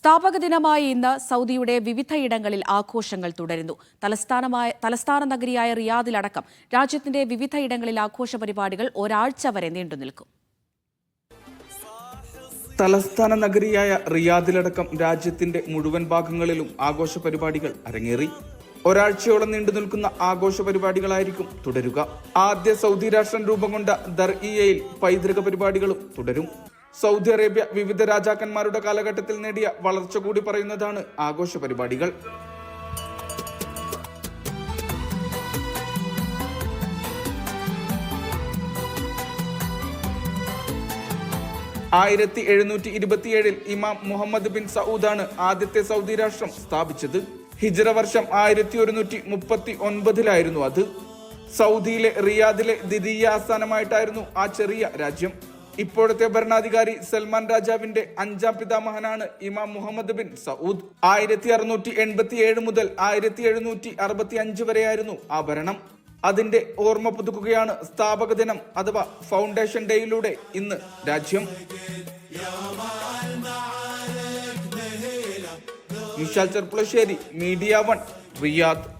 സ്ഥാപക ദിനമായ ഇന്ന് സൗദിയുടെ വിവിധയിടങ്ങളിൽ ആഘോഷങ്ങൾ തുടരുന്നു. തലസ്ഥാനമായ തലസ്ഥാന നഗരിയായ റിയാദിലടക്കം രാജ്യത്തിന്റെ വിവിധയിടങ്ങളിൽ ആഘോഷ പരിപാടികൾ ഒരാഴ്ച വരെ നീണ്ടുനിൽക്കും തലസ്ഥാന നഗരിയായ റിയാദിലടക്കം രാജ്യത്തിന്റെ മുഴുവൻ ഭാഗങ്ങളിലും ആഘോഷ പരിപാടികൾ അരങ്ങേറി. ഒരാഴ്ചയോളം നീണ്ടു നിൽക്കുന്ന ആഘോഷ പരിപാടികളായിരിക്കും തുടരുക. ആദ്യ സൗദി രാഷ്ട്രം രൂപം കൊണ്ട ദർഇയയിൽ പൈതൃക പരിപാടികളും തുടരും. സൗദി അറേബ്യ വിവിധ രാജാക്കന്മാരുടെ കാലഘട്ടത്തിൽ നേടിയ വളർച്ച കൂടി പറയുന്നതാണ് ആഘോഷ പരിപാടികൾ. ആയിരത്തി എഴുന്നൂറ്റി ഇരുപത്തിയേഴിൽ ഇമാം മുഹമ്മദ് ബിൻ സൗദാണ് ആദ്യത്തെ സൗദി രാഷ്ട്രം സ്ഥാപിച്ചത്. ഹിജ്റ വർഷം ആയിരത്തി ഒരുന്നൂറ്റി മുപ്പത്തി ഒൻപതിലായിരുന്നു അത്. സൗദിയിലെ റിയാദിലെ ദ്വിതീയ ആസ്ഥാനമായിട്ടായിരുന്നു ആ ചെറിയ രാജ്യം. ഇപ്പോഴത്തെ ഭരണാധികാരി സൽമാൻ രാജാവിന്റെ അഞ്ചാം പിതാമഹനാണ് ഇമാം മുഹമ്മദ് ബിൻ സൗദ് ആയിരത്തി അറുന്നൂറ്റി എൺപത്തി ഏഴ് മുതൽ ആയിരത്തി എഴുന്നൂറ്റി അറുപത്തി അഞ്ച് വരെയായിരുന്നു ആ ഭരണം. അതിന്റെ ഓർമ്മ പുതുക്കുകയാണ് സ്ഥാപക ദിനം അഥവാ ഫൗണ്ടേഷൻ ഡേയിലൂടെ ഇന്ന് രാജ്യം. Vishal Cherpulassery Media One Riyadh.